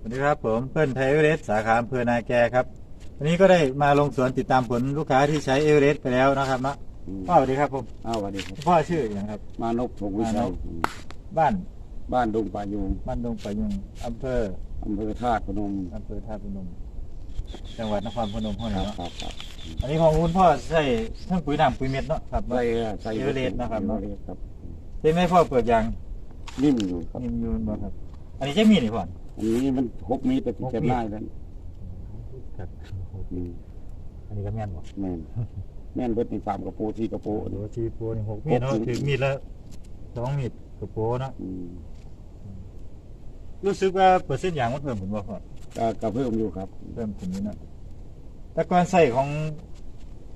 สวัสดีครับผมเพื่อนไทยเอเวอเรสต์สาขาอำเภอนาแกครับ วันนี้ก็ได้มาลงสวนติดตามผลลูกค้าที่ใช้เอเวอเรสต์ไปแล้วนะครับเนาะอืมพ่อสวัสดีครับผมอ้าวสวัสดีครับ พ่อชื่ออย่างครับ มานพพงศ์วิชัมายนพ อืมบ้านบ้านดงป่ายูงบ้านดงปะยุงอำเภออำเภอธาตุพนมอำเภอท่าพนมจังหวัดนครพนมห้องครันี้บเนาะครับครับอันนี้ของคุณพ่อใส่ทั้งปุ๋ยน้ำปุ๋ยเม็ดเนาะครับ ใส่ใส่เอเวอเรสต์นะครับ เอเวอเรสต์ครับเต็มไหมพ่อเปิดยางนิ่มอยู่ครับนิ่มอยูนบ่ครับ อันนี้จะมีนี่พ่อ อันนี้มันหกมีแต่ที่จะมีดได้แล้วครับอืมอันนี้ก็แม่นบ่แม่นแม่นเบิดในสามกระโปรงที่กระโปรงโอ้ชีโปนี่หกมีดเนาะถึงมีดละสองมีดกระโปรงเนาะอืมรู้สึกว่าเปอร์เซ็นต์ยางมันเพิ่มขึ้นบ่พ่อก็กระเพิ่มอยู่ครับเพิ่มขึ้นนี่นะแต่ก่อนใส่ของ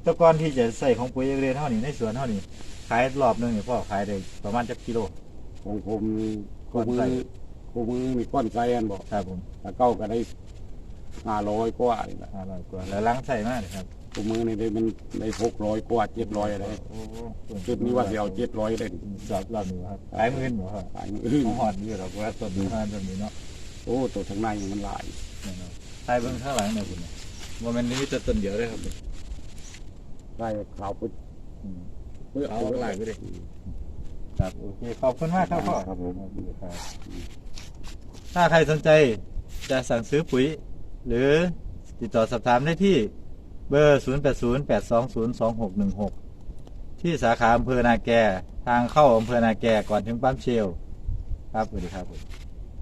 แต่ก่อนที่จะใส่ของปุ๋ยเอเวอเรสต์เท่านี้ในสวนเท่านี้ขายรอบหนึงเนี่ยพ่อขายได้ประมาณจักกิโล ของผมคู่ก้อนมืไส้อ คู่มือมีก้อนไส้อันบอกครับผมถ้าเก้าก็ได้ห้าร้อยกว่านี่แหละห้าร้อยกว่าแล้วล้างใส่มากเลยครับคู่มือนี่ได้มันได้หกร้อยกว่าเจ็ดร้อยอะไรโอ้โหจุดนี้ว่าสิเอาเจ็ดร้อยเลยสอบรอบนี้ครับขายหมื่นบ่ครับขายมืออื่นของหอดอยู่หรอกว่าต้นนี้ห้าต้นนี้เนาะโอ้ตัวทางในมันหลายแน่นอนขายเบิ่งข้างหลังหน่อยคุณว่ามันมีแต่ต้นเดียวเลยครับได้ขาวปุ๊บอืมเพื่อเอาข้างหลังไปดิครับโอเคขอบคุณมากครับพ่อครับผมโอเคครับ ถ้าใครสนใจจะสั่งซื้อปุ๋ย หรือติดต่อสอบถามได้ที่เบอร์ 0808202616 ที่สาขาอำเภอนาแก ทางเข้าอำเภอนาแกก่อนถึงปั๊มเชล ครับสวัสดีครับผม